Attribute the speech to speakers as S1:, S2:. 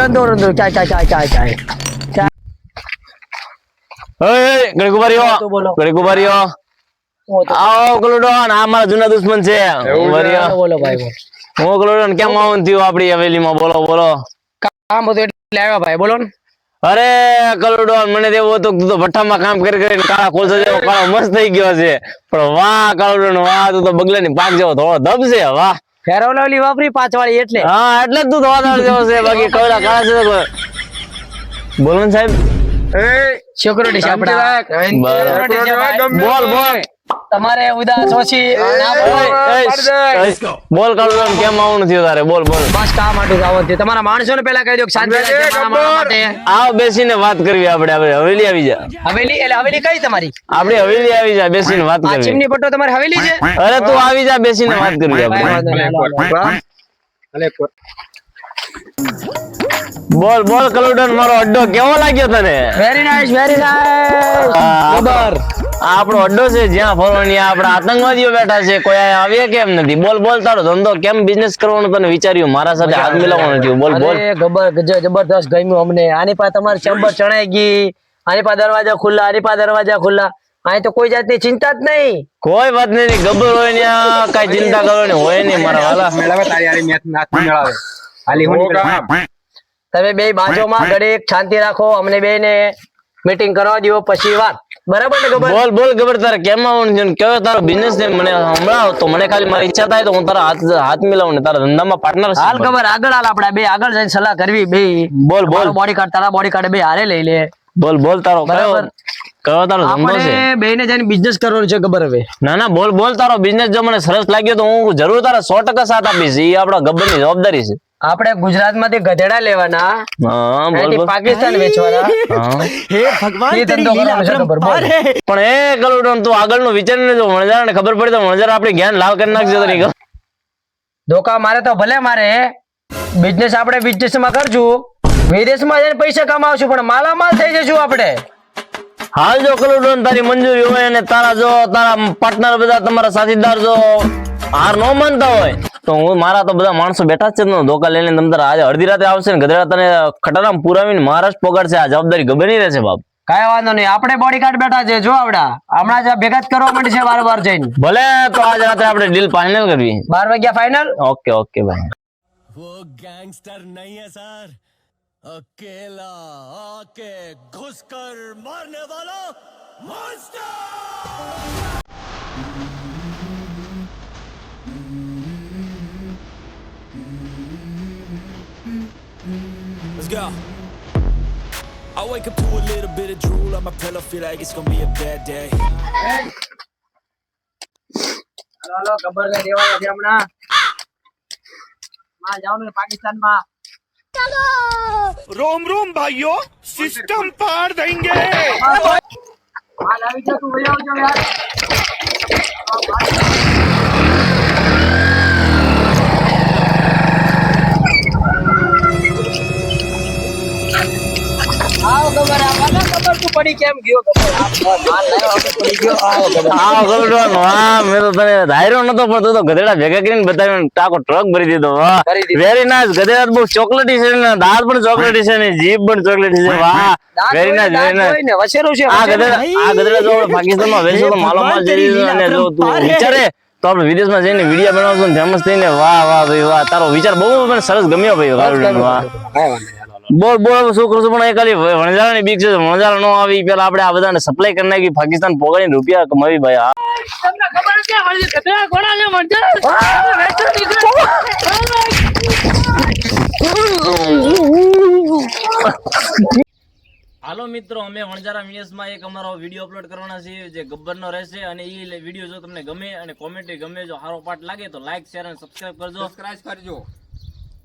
S1: રંધો રંધો ચાય ચાય ચાય ચાય ચાય ચાય
S2: ઓય ઘડીક ઊભા રહ્યો
S1: તો બોલો.
S2: ઘડીક ઊભા રહ્યો
S1: હું તો-
S2: આવો કલુડોન આ મારા જૂના દુશ્મન છે. ઊભા રહ્યો
S1: બોલો ભાઈ બોલો.
S2: હું કલુડોન કેમ આવું થયું આપડી હવેલીમાં? બોલો બોલો.
S1: કામ હતું એટલે આવ્યા ભાઈ બોલો ને.
S2: અરે કલુડોન મને તો એવું તું તો ભઠ્ઠામાં કામ કરી કરીને કાળા કોલસો જેવો કાળો મસ્ત થઈ ગયો છે. પણ વાહ કલુડોન વાહ તું તો બગલાની પાક જેવો થોડો દબ છે વાહ.
S1: ફેરવ લવલી વાપરી પાંચ વાળી એટલે.
S2: હા એટલે જ તું ધોવાદાર જેવો છે બાકી કવડા કાળા છે તો બોલો ને સાહેબ?
S1: સિક્યુરિટી. Security છે ભાઈ.
S2: બોલ બોલ.
S1: તમારે ઉદાસ ઓછી ના બોલો.
S2: કલુડોન કેમ આવું નથી તારે? બોલ બોલ.
S1: બસ કામ માટે આવો છે. તમારા માણસો ને પેલા કહી દો કે શાંતિ
S2: આવ બેસીને વાત કરવી આપણે આપણે હવેલી આવી જા.
S1: હવેલી? એટલે હવેલી કઈ તમારી?
S2: આપણે હવેલી આવી જા બેસીને વાત કરવી.
S1: ચીમની પટ્ટો તમારી હવેલી છે?
S2: અરે તું આવી જા બેસીને વાત કરવી આપણે. બોલ બોલ કલુડન મારો અડ્ડો કેવો લાગ્યો તને?
S1: વેરી નાઇસ વેરી નાઇસ
S2: આ
S1: ખબર.
S2: આપણો અડ્ડો છે જ્યાં ફરવાની આપણા આતંકવાદીઓ બેઠા છે કોઈ આવે કેમ નથી? બોલ બોલ તારો ધંધો કેમ બિઝનેસ કરવાનો તને વિચાર્યું? મારા સાથે હાથ મિલાવવાનું થયું. બોલ બોલ.
S1: ગબર જબરદસ્ત ગમ્યું અમને. આની પાસે તમારી ચંબર ચણાઈ ગઈ. આની પાસે દરવાજા ખુલ્લા આની પાસે દરવાજા ખુલ્લા. અહીં તો કોઈ જાતની ચિંતા જ નહીં.
S2: કોઈ વાત નહીં ગબર હોય ને કઈ ચિંતા કરવાની હોય નહીં મારા વાલા.
S3: મેળાવે તારી હારી મેચ નાથ મેળાવે. હાલી હું
S1: તમે બે બાજુમાં ઘડીક શાંતિ રાખો. અમને બે ને મીટિંગ કરવા દો પછી વાત. બરાબર ને ગબર
S2: બોલ બોલ ગબર તારે કેમ આવવાનું છે કયો તારો બિઝનેસ છે મને હમણાં તો મને ખાલી મારી ઈચ્છા થાય તો હું તારા હાથ હાથ મિલાવું ને તારા ધંધામાં પાર્ટનર
S1: હાલ ખબર આગળ હાલ આપણે બે આગળ જઈને સલાહ કરવી બે.
S2: બોલ બોલ.
S1: બોડી કાર્ડ તારા બોડી કાર્ડ બે હારે લઈ લે.
S2: બોલ બોલ તારો
S1: બરાબર.
S2: કયો તારો ધંધો છે
S1: આપણે બે ને જઈને બિઝનેસ કરવાનો છે ખબર હવે.
S2: ના ના બોલ બોલ તારો બિઝનેસ જો મને સરસ લાગ્યો તો હું જરૂર તારા સો ટકા સાથ આપીશ. એ આપણા ગબ્બરની જવાબદારી છે.
S1: આપણે ગુજરાતમાંથી ગધેડા લેવાના. પાકિસ્તાન વેચવાના.
S2: હે.
S1: ભગવાન ધંધો.
S2: પણ એ ગલુડન તું આગળનું વિચારીને જો વણઝારા ખબર પડી તો વણઝારા આપણે જ્ઞાન લાલ કરી નાખજો તો
S1: ધોકા મારે તો ભલે મારે. બિઝનેસ આપણે બિઝનેસમાં કરશું. વિદેશમાં જઈને પૈસા કમાવશું પણ માલામાલ થઈ જશું આપણે.
S2: હાલ જો કલુડન તારી મંજૂરી હોય અને તારા જો તારા પાર્ટનર બધા તમારા સાથીદાર જો હાર ન માનતા હોય. તો હું મારા તો બધા માણસો બેઠા છે ધોકા લઈને તમે તારા આજે અડધી રાતે આવશે ને ગધેડા તને ખટારામ પુરાવીને મહારાષ્ટ્ર પગાડશે આ જવાબદારી ગભે નહીં રહેશે બાપ.
S1: કઈ વાંધો નહીં. આપણે બોડીગાર્ડ બેઠા છે જો આવડા. હમણાં જ ભેગા જ કરવા માંડી છે વાર વાર જઈને.
S2: ભલે તો આજ રાત્રે આપણે ડીલ ફાઇનલ કરવી.
S1: બાર વાગ્યા ફાઇનલ
S2: ઓકે ઓકે ભાઈ.
S4: વો ગેંગસ્ટર નહીં હે સર અકેલા આકે ઘુસકર મારને વાલા monster go. I wake up to a little bit of drool on my pillow, feel like it's gonna be a bad day.
S1: Hello ખબર ને દેવા છે હમણાં માં જવાનું પાકિસ્તાન માં
S4: ચલો room, રોમ ભાઈઓ સિસ્ટમ પાર
S1: દેંગે માં આવી જા તું ભાઈ આવજો yaar. પડી કેમ ગયો ખબર આ માલ લાવ્યો આપણે પડી ગયો. આવો ખબર
S2: હા ગોલ્ડન વાહ મેં તો તને ધાર્યો નતો પણ તું તો ગધેડા ભેગા કરીને બતાવ્યો ટાકો ટ્રક ભરી દીધો વાહ વેરી નાઇસ ગધેડા બહુ ચોકલેટી છે ને દાંત પણ ચોકલેટી છે ને જીભ પણ ચોકલેટી છે વાહ. વેરી નાઇસ વેરી નાઇસ
S1: વસેરું છે
S2: આ ગધેડા આ ગધેડા જો પાકિસ્તાનમાં વેચો તો માલો માલ જઈ અને જો તું વિચારે તો આપણે વિદેશમાં જઈને વીડિયો બનાવશું ફેમસ થઈને વાહ વાહ ભાઈ વાહ. તારો વિચાર બહુ મને સરસ ગમ્યો ભાઈ ગોલ્ડન વાહ. બોલ બોલ શું કરશું પણ એ ખાલી વણઝારાની બીક છે. વણઝારા નો આવી પેલા આપણે આ બધાને સપ્લાય કરી નાખી. પાકિસ્તાન પોગાડીને રૂપિયા કમાવી ભાઈ આ
S5: તમને ખબર છે હજી કચરા છે મંજર
S2: હાલો મિત્રો અમે વણજારા મિનિટ્સમાં એક અમારો વીડિયો અપલોડ કરવાના છે જે ગબ્બરનો રહેશે. અને એ વીડિયો જો તમને ગમે અને કોમેન્ટ ગમે જો સારો પાર્ટ લાગે તો લાઈક શેર અને સબસ્ક્રાઈબ કરજો.
S3: સબસ્ક્રાઈબ કરજો.